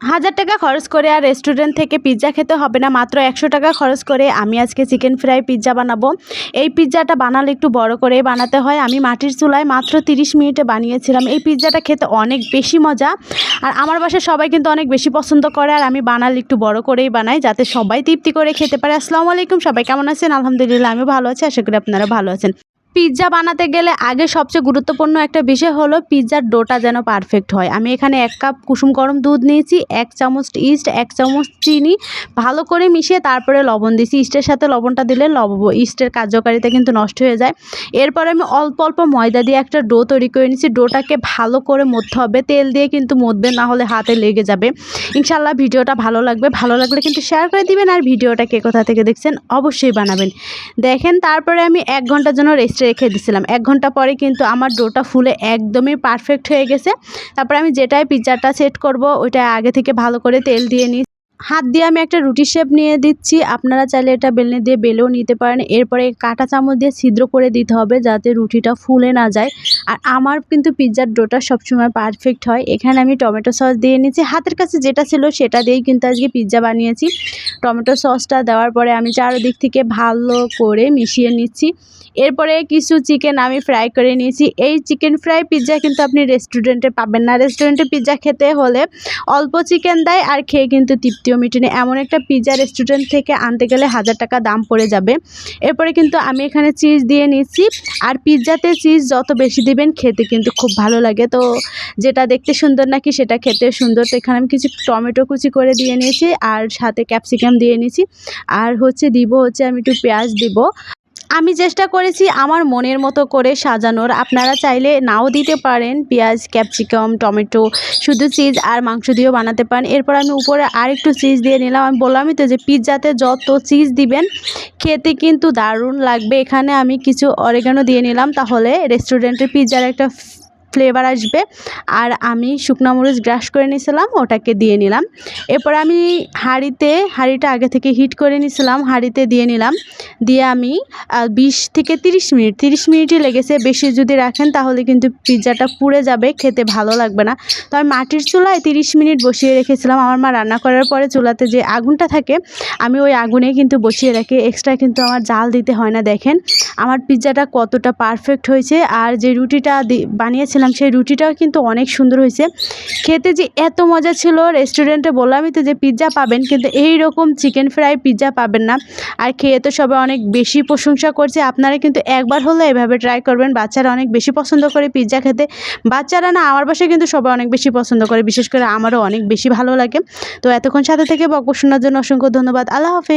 হাজার টাকা খরচ করে আর রেস্টুরেন্ট থেকে পিৎজা খেতে হবে না, মাত্র একশো টাকা খরচ করে আমি আজকে চিকেন ফ্রাই পিৎজা বানাবো। এই পিৎজাটা বানালে একটু বড় করেই বানাতে হয়। আমি মাটির চুলায় মাত্র তিরিশ মিনিটে বানিয়েছিলাম। এই পিৎজাটা খেতে অনেক বেশি মজা। আর আমার বাসায় সবাই কিন্তু অনেক বেশি পছন্দ করে আর আমি বানালে একটু বড় করেই বানাই যাতে সবাই তৃপ্তি করে খেতে পারে। আসসালামু আলাইকুম, সবাই কেমন আছেন? আলহামদুলিল্লাহ আমি ভালো আছি। আশা করি আপনারা ভালো আছেন। পিৎজা বানাতে গেলে আগে সবচেয়ে গুরুত্বপূর্ণ একটা বিষয় হলো পিৎজার ডোটা যেন পারফেক্ট হয়। আমি এখানে এক কাপ কুসুম গরম দুধ নিয়েছি, এক চামচ ইস্ট এক চামচ চিনি, ভালো করে মিশিয়ে তারপরে লবণ দিয়েছি। ইস্টের সাথে লবণটা দিলে লব ইস্টের কার্যকারিতা কিন্তু নষ্ট হয়ে যায়। এরপরে আমি অল্প অল্প ময়দা দিয়ে একটা ডো তৈরি করে নিয়েছি। ডোটাকে ভালো করে মধ্যে হবে। তেল দিয়ে কিন্তু মধ্যে না হলে হাতে লেগে যাবে। ইনশাল্লাহ ভিডিওটা ভালো লাগবে। ভালো লাগলে কিন্তু শেয়ার করে দিবেন। আর ভিডিওটা কে কোথা থেকে দেখছেন অবশ্যই বানাবেন। দেখেন, তারপরে আমি এক ঘণ্টার জন্য রেস্টে রেখে দিছিলাম। এক ঘণ্টা পরে কিন্তু আমার ডোটা ফুলে একদমই পারফেক্ট হয়ে গেছে। তারপরে আমি যেটাই পিৎজাটা সেট করব, ওইটা আগে থেকে ভালো করে তেল দিয়ে নিই হাত দিয়ে আমি একটা রুটি শেপ নিয়ে দিচ্ছি। আপনারা চাইলে এটা বেলনে দিয়ে বেলেও নিতে পারেন। এরপরে কাঁটা চামচ দিয়ে ছিদ্র করে দিতে হবে যাতে রুটিটা ফুলে না যায়। আর আমার কিন্তু পিৎজার ডোটা সবসময় পারফেক্ট হয়। এখানে আমি টমেটো সস দিয়ে নিয়েছি। হাতের কাছে যেটা ছিল সেটা দিয়েই কিন্তু আজকে পিৎজা বানিয়েছি। টমেটো সসটা দেওয়ার পরে আমি চারদিক থেকে ভালো করে মিশিয়ে নিচ্ছি। এরপরে কিছু চিকেন আমি ফ্রাই করে নিয়েছি। এই চিকেন ফ্রাই পিৎজা কিন্তু আপনি রেস্টুরেন্টে পাবেন না। রেস্টুরেন্টে পিৎজা খেতে হলে অল্প চিকেন দেয় আর খেয়ে কিন্তু তৃপ্তিও মিটিনে এমন একটা পিজা রেস্টুরেন্ট থেকে আনতে গেলে হাজার টাকা দাম পড়ে যাবে। এরপরে কিন্তু আমি এখানে চিজ দিয়ে নিচ্ছি। আর পিৎজাতে চিজ যত বেশি দিবেন খেতে কিন্তু খুব ভালো লাগে। তো যেটা দেখতে সুন্দর নাকি সেটা খেতে সুন্দর। তো এখানে আমি কিছু টমেটো কুচি করে দিয়ে নিয়েছি আর সাথে ক্যাপসিকাম দিয়ে নিয়েছি। আর হচ্ছে দিব হচ্ছে আমি একটু পেঁয়াজ দিব। আমি চেষ্টা করেছি আমার মনের মতো করে সাজানোর। আপনারা চাইলে নাও দিতে পারেন পেঁয়াজ, ক্যাপসিকাম, টমেটো, শুধু চিজ আর মাংস দিয়েও বানাতে পারেন। এরপর আমি উপরে আরেকটু চিজ দিয়ে নিলাম। আমি বললামই তো যে পিৎজাতে যত চিজ দিবেন, খেতে কিন্তু দারুণ লাগবে। এখানে আমি কিছু অরেগানো দিয়ে নিলাম। তাহলে রেস্টুরেন্টের পিৎজার একটা ফ্লেভার আসবে। আর আমি শুকনো মরিচ গ্রাস করে নিয়েছিলাম, ওটাকে দিয়ে নিলাম। এরপর আমি হাঁড়িতে, হাঁড়িটা আগে থেকে হিট করে নিয়েছিলাম, হাঁড়িতে দিয়ে নিলাম। দিয়ে আমি বিশ থেকে তিরিশ মিনিট, তিরিশ মিনিটই লেগেছে। বেশি যদি রাখেন তাহলে কিন্তু পিৎজাটা পুড়ে যাবে, খেতে ভালো লাগবে না। তো আমি মাটির চুলায় তিরিশ মিনিট বসিয়ে রেখেছিলাম। আমার মা রান্না করার পরে চুলাতে যে আগুনটা থাকে, আমি ওই আগুনে কিন্তু বসিয়ে রাখি। এক্সট্রা কিন্তু আমার জাল দিতে হয় না, দেখেন। আমার পিৎজাটা কতটা পারফেক্ট হয়েছে। আর যে রুটিটা দি- বানিয়েছিলাম সেই রুটিটাও কিন্তু অনেক সুন্দর হয়েছে। খেতে যে এত মজা ছিল রেস্টুরেন্টে বললামই তো যে পিৎজা পাবেন, কিন্তু এই রকম চিকেন ফ্রাই পিৎজা পাবেন না। আর খেয়ে তো সবাই অনেক বেশি প্রশংসা করছে। আপনারা কিন্তু একবার হলে এভাবে ট্রাই করবেন, বাচ্চারা অনেক বেশি পছন্দ করে পিৎজা খেতে। বাচ্চারা না, আমার বাসায় কিন্তু সবাই অনেক বেশি পছন্দ করে, বিশেষ করে আমারও অনেক বেশি ভালো লাগে। তো এতক্ষণ সাথে থেকে বকবক শোনার জন্য অসংখ্য ধন্যবাদ। আল্লাহ হাফেজ।